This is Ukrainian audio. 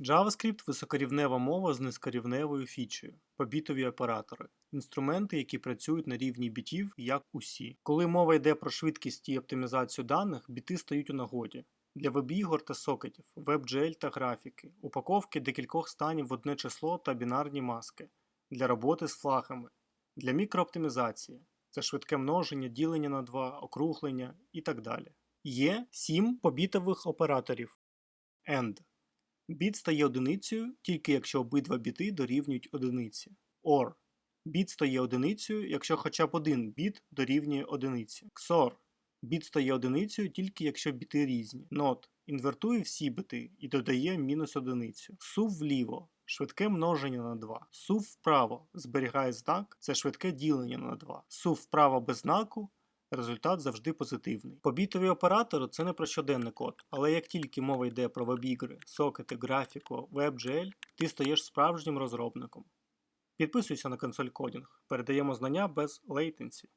JavaScript високорівнева мова з низькорівневою фічею, побітові оператори, інструменти, які працюють на рівні бітів, як усі. Коли мова йде про швидкість і оптимізацію даних, біти стають у нагоді. Для веб-ігор та сокетів, WebGL та графіки, упаковки декількох станів в одне число та бінарні маски, для роботи з флагами, для мікрооптимізації це швидке множення, ділення на 2, округлення і так далі. Є 7 побітових операторів. AND. Біт стає одиницею тільки якщо обидва біти дорівнюють одиниці. OR. Біт стає одиницею, якщо хоча б один біт дорівнює одиниці. XOR. Біт стає одиницею тільки якщо біти різні. NOT. Інвертує всі біти і додає мінус одиницю. SUV вліво. Швидке множення на 2. SUV вправо зберігає знак, це швидке ділення на 2. SUV вправо без знаку результат завжди позитивний. Побітові оператори це не про щоденний код, але як тільки мова йде про веб-ігри, сокети, графіку, WebGL, ти стаєш справжнім розробником. Підписуйся на консоль кодінг, передаємо знання без лейтенсі.